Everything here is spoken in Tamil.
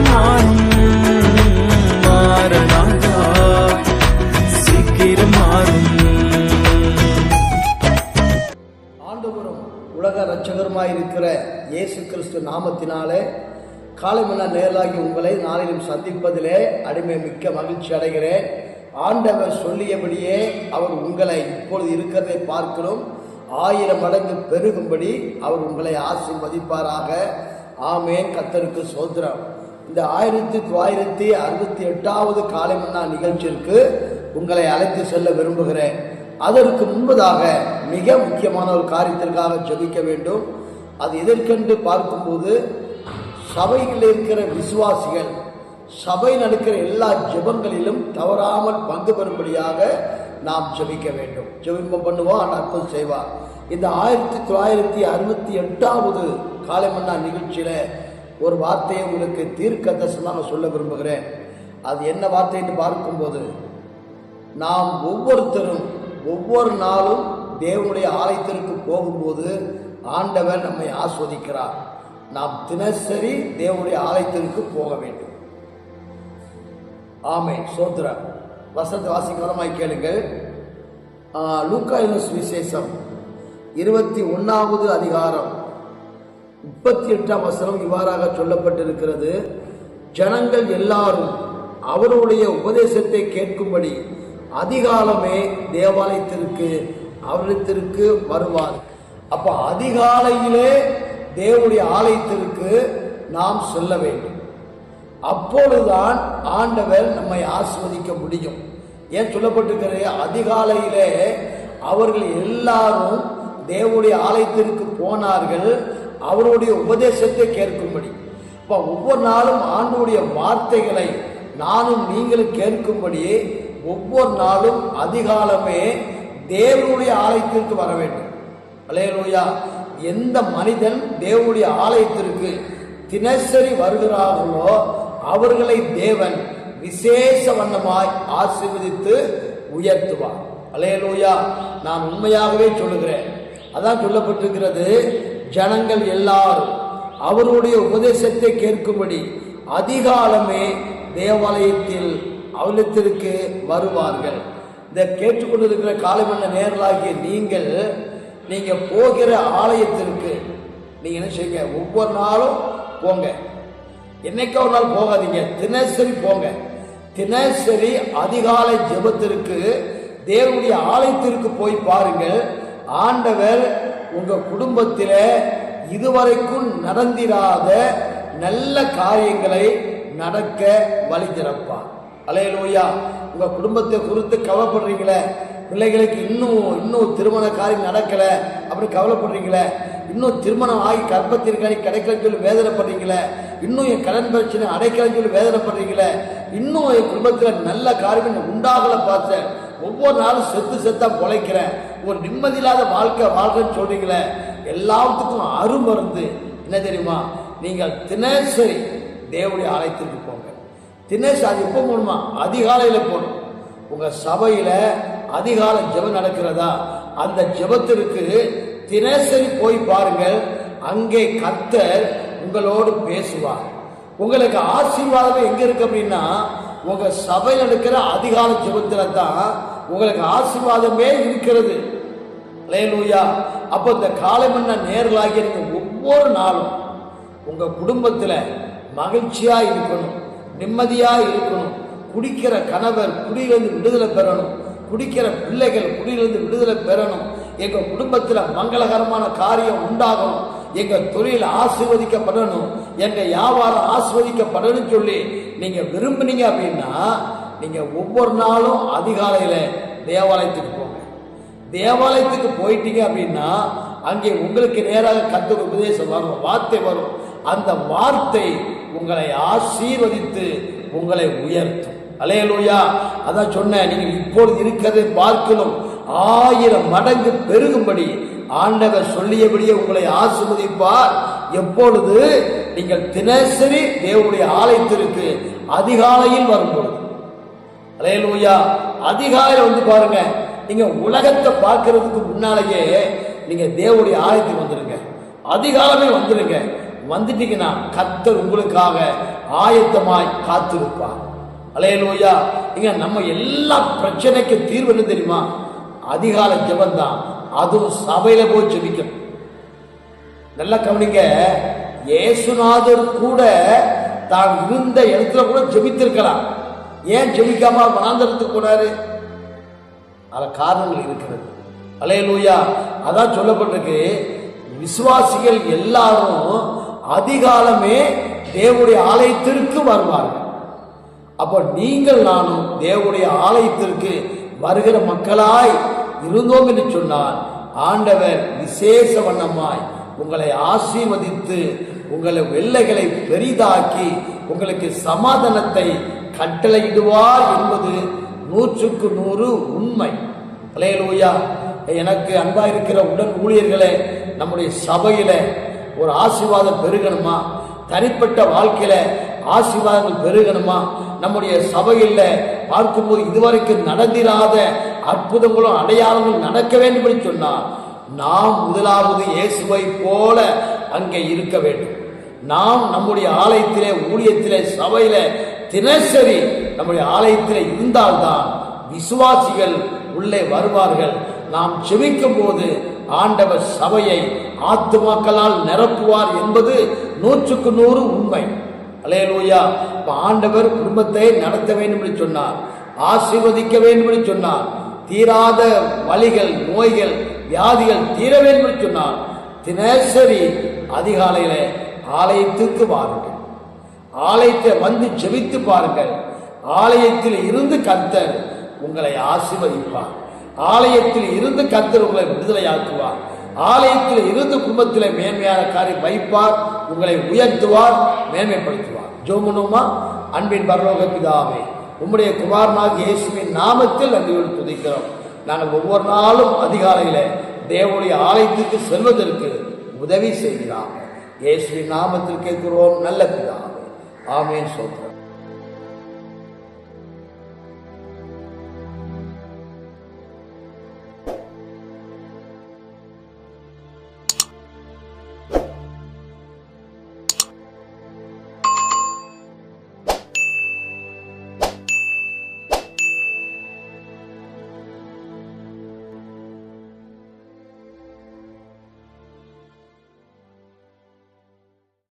மாறும் சீக்கிரம் மாறும். ஆண்டவரும் உலக இருக்கிற இயேசு கிறிஸ்து நாமத்தினாலே காலை மன்ன நேரலாகி உங்களை நாளிலும் சந்திப்பதிலே அடிமை மிக்க மகிழ்ச்சி அடைகிறேன். ஆண்டவர் சொல்லியபடியே அவர் உங்களை இப்பொழுது இருக்கிறதை பார்க்கிறோம். ஆயிரம் மடங்கு பெருகும்படி அவர் உங்களை ஆசீர்வதிப்பாராக. ஆமேன். கத்தருக்கு சோதரம் இந்த ஆயிரத்தி தொள்ளாயிரத்தி அறுபத்தி எட்டாவது காலை மன்னா நிகழ்ச்சிக்கு உங்களை அழைத்து செல்ல விரும்புகிறேன். அதற்கு முன்பதாக மிக முக்கியமான ஒரு காரியத்திற்காக ஜபிக்க வேண்டும். அது எதற்கென்று பார்க்கும்போது சபையில் இருக்கிற விசுவாசிகள் சபை நடக்கிற எல்லா ஜெபங்களிலும் தவறாமல் பங்கு பெறும்படியாக நாம் ஜபிக்க வேண்டும். ஜெபிப்பம் பண்ணுவோம் ஆனால் அற்புதம் செய்வார். இந்த ஆயிரத்தி தொள்ளாயிரத்தி அறுபத்தி எட்டாவது காலை மன்னா நிகழ்ச்சியில ஒரு வார்த்தையை உங்களுக்கு தீர்க்க சொல்ல விரும்புகிறேன். அது என்ன வார்த்தைன்னு பார்க்கும்போது நாம் ஒவ்வொருத்தரும் ஒவ்வொரு நாளும் தேவனுடைய ஆலயத்திற்கு போகும்போது ஆண்டவர் நம்மை ஆஸ்வதிக்கிறார். நாம் தினசரி தேவனுடைய ஆலயத்திற்கு போக வேண்டும். ஆமை சோத்ரா வசந்த வாசிக்கரமாய் கேளுங்கள். லூக்கா சுவிசேஷம் இருபத்தி ஒன்றாவது அதிகாரம். முப்பத்தி எட்டாம் வசனம் இவ்வாறாக சொல்லப்பட்டிருக்கிறது. ஜனங்கள் எல்லாரும் அவருடைய உபதேசத்தை கேட்கும்படி அதிகாலமே தேவாலயத்திற்கு அவரிடத்திற்கு வருவார். அப்ப அதிகாலையிலே தேவனுடைய ஆலயத்திற்கு நாம் செல்ல வேண்டும். அப்பொழுதுதான் ஆண்டவர் நம்மை ஆஸ்வதிக்க முடியும். ஏன் சொல்லப்பட்டிருக்கிறது? அதிகாலையிலே அவர்கள் எல்லாரும் தேவனுடைய ஆலயத்திற்கு போனார்கள். அவருடைய உபதேசத்தை கேட்கும்படி. இப்போ ஒவ்வொரு நாளும் ஆண்டுடைய வார்த்தைகளை நானும் நீங்களும் கேட்கும்படி ஒவ்வொரு நாளும் அதிகாலமே தேவனுடைய ஆலயத்திற்கு வர வேண்டும். அலையலூயா எந்த மனிதன் தேவனுடைய ஆலயத்திற்கு தினசரி வருகிறார்களோ அவர்களை தேவன் விசேஷ வண்ணமாய் ஆசீர்வதித்து உயர்த்துவார். அலையலூயா நான் உண்மையாகவே சொல்லுகிறேன். அதான் சொல்லப்பட்டிருக்கிறது. ஜனங்கள் எல்லாரும் அவருடைய உபதேசத்தை கேட்கும்படி அதிகாலமே தேவாலயத்தில் அவலத்திற்கு வருவார்கள். இந்த கேட்டுக்கொண்டிருக்கிற காலைமன்ன நேரலாகிய நீங்கள் நீங்க போகிற ஆலயத்திற்கு நீங்க என்ன செய்யுங்க? ஒவ்வொரு நாளும் போங்க. என்னைக்கா ஒரு நாள் போகாதீங்க? தினசரி போங்க. தினசரி அதிகாலை ஜெபத்திற்கு தேவனுடைய ஆலயத்திற்கு போய் பாருங்கள். ஆண்டவர் உங்க குடும்பத்தில இதுவரைக்கும் நடந்திராத நல்ல காரியங்களை நடக்க வழி திறப்பான் அலையலோயா. உங்க குடும்பத்தை குறித்து கவலைப்படுறீங்களே. பிள்ளைகளுக்கு இன்னும் இன்னும் திருமண காரியம் நடக்கல. அப்படின்னு கவலைப்படுறீங்களே. இன்னும் திருமணம் ஆகி கர்ப்பத்திற்காணி கிடைக்கலன்னு சொல்லி வேதனைப்படுறீங்களே. இன்னும் என் கடன் பிரச்சனை அடைக்கலன்னு சொல்லி வேதனைப்படுறீங்களே. இன்னும் என் குடும்பத்தில் நல்ல காரியம் உண்டாகலை பார்த்தேன். ஒவ்வொரு நாளும் செத்து செத்தா பொழைக்கிறேன். ஒரு நிம்மதியில்லாத வாழ்க்கை வாழ்க்கைன்னு சொல்றீங்களே எல்லாத்துக்கும் அருமருந்து. என்ன தெரியுமா? நீங்கள் தினசரி தேவனுடைய ஆலயத்திற்கு போங்க. தினசரி அது எப்போ போகணுமா? அதிகாலையில் போகணும். உங்கள் சபையில் அதிகால ஜெபம் நடக்கிறதா? அந்த ஜெபத்திற்கு தினசரி போய் பாருங்கள். அங்கே கத்தர் உங்களோடு பேசுவார். உங்களுக்கு ஆசீர்வாதம் எங்க இருக்கு அப்படின்னா உங்க சபையில் இருக்கிற அதிகால ஜெபத்தில் தான் உங்களுக்கு ஆசீர்வாதமே இருக்கிறது. லேலூயா அப்போ இந்த காலை மன்ன நேரலாகி ஒவ்வொரு நாளும் உங்க குடும்பத்துல மகிழ்ச்சியா இருக்கணும் நிம்மதியா இருக்கணும். குடிக்கிற கணவர் குடியிலிருந்து விடுதலை பெறணும். குடிக்கிற பிள்ளைகள் குடியிலிருந்து விடுதலை பெறணும். எங்க குடும்பத்துல மங்களகரமான காரியம் உண்டாகணும். எங்க தொழில் ஆசீர்வதிக்கப்படணும். எங்க வியாபாரம் ஆசிர்வதிக்கப்படணும்னு சொல்லி நீங்க விரும்புனீங்க அப்படின்னா நீங்கள் ஒவ்வொரு நாளும் அதிகாலையில் தேவாலயத்துக்கு போங்க. தேவாலயத்துக்கு போயிட்டீங்க அப்படின்னா அங்கே உங்களுக்கு நேராக கத்தர் உபதேசம் வரும் வார்த்தை வரும். அந்த வார்த்தை உங்களை ஆசீர்வதித்து உங்களை உயர்த்தும். அலையலூயா. அதான் சொன்னேன் நீங்கள் இப்பொழுது இருக்கிறதை பார்க்கணும். ஆயிரம் மடங்கு பெருகும்படி ஆண்டவர் சொல்லியபடியே உங்களை ஆசீர்வதிப்பார். எப்பொழுது? நீங்கள் தினசரி தேவனுடைய ஆலயத்திற்கு அதிகாலையில் வரும்பொழுது. அலையலூயா. அதிகாரம் வந்து பாருங்க. நீங்க உலகத்தை பார்க்கறதுக்கு முன்னாலேயே நீங்க தேவனுடைய ஆலயத்துக்கு வந்துருங்க. அதிகாலமே வந்துருங்க. வந்துட்டீங்கன்னா கத்தர் உங்களுக்காக ஆயத்தமாய் காத்திருப்பார். அலையலூயா. நீங்க நம்ம எல்லா பிரச்சனைக்கு தீர்வு என்ன தெரியுமா? அதிகால ஜபம் தான். அதுவும் சபையில போய் ஜெபிக்கணும். நல்லா கவனிங்க. இயேசுநாதர் கூட தான் இருந்த இடத்துல கூட ஜெபித்திருக்கலாம். ஏன் ஜெபிக்காம வனாந்தரத்துக்கு போனாரு? அதுல காரணங்கள் இருக்கிறது. அலையலூயா. அதான் சொல்லப்பட்டிருக்கு. விசுவாசிகள் எல்லாரும் அதிகாலமே தேவனுடைய ஆலயத்திற்கு வருவார்கள். அப்போ நீங்கள் நானும் தேவனுடைய ஆலயத்திற்கு வருகிற மக்களாய் இருந்தோம் என்று சொன்னால் ஆண்டவர் விசேஷ வண்ணமாய் உங்களை ஆசீர்வதித்து உங்களை வெள்ளைகளை பெரிதாக்கி உங்களுக்கு சமாதானத்தை கட்டளையிடுவார் என்பது நூற்றுக்கு நூறு உண்மை. பழையலூயா எனக்கு அன்பா இருக்கிற உடன் ஊழியர்களே நம்முடைய சபையில ஒரு ஆசீர்வாதம் பெருகணுமா? தனிப்பட்ட வாழ்க்கையில ஆசீர்வாதங்கள் பெருகணுமா? நம்முடைய சபையில் பார்க்கும்போது இதுவரைக்கும் நடந்திராத அற்புதங்களும் அடையாளங்களும் நடக்க வேண்டும் என்று சொன்னால் நாம் முதலாவது இயேசுவை போல அங்கே இருக்க வேண்டும். நாம் நம்முடைய ஆலயத்திலே ஊழியத்திலே சபையில தினசரி நம்முடைய ஆலயத்தில் இருந்தால்தான் விசுவாசிகள் உள்ளே வருவார்கள். நாம் செபிக்கும் போது ஆண்டவர் சபையை ஆத்துமாக்களால் நிரப்புவார் என்பது நூற்றுக்கு நூறு உண்மை. அலையலூயா. இப்போ ஆண்டவர் குடும்பத்தை நடத்த வேண்டும் என்று சொன்னார். ஆசீர்வதிக்க வேண்டும் என்று சொன்னார். தீராத வலிகள் நோய்கள் வியாதிகள் தீர வேண்டும் என்று சொன்னார். தினசரி அதிகாலையில ஆலயத்துக்கு வாருங்கள். ஆலயத்தை வந்து ஜெபித்து பாருங்கள். ஆலயத்தில் இருந்து கத்தர் உங்களை ஆசீர்வதிப்பார். ஆலயத்தில் இருந்து கத்தர் உங்களை விடுதலையாக்குவார். ஆலயத்தில் இருந்து குடும்பத்தில் மேன்மையான காரியம் வைப்பார் உங்களை உயர்த்துவார் மேன்மைப்படுத்துவார். ஜோமுனுமா அன்பின் பரலோக பிதாவே உம்முடைய குமாரனாக இயேசுவின் நாமத்தில் நன்றியோடு துதிக்கிறோம். நாங்கள் ஒவ்வொரு நாளும் அதிகாலையில் தேவனுடைய ஆலயத்துக்கு செல்வதற்கு உதவி செய்கிறார். இயேசுவின் நாமத்தில் கேட்கிறோம் நல்ல பிதா. ஆமேன் சோத்திரம்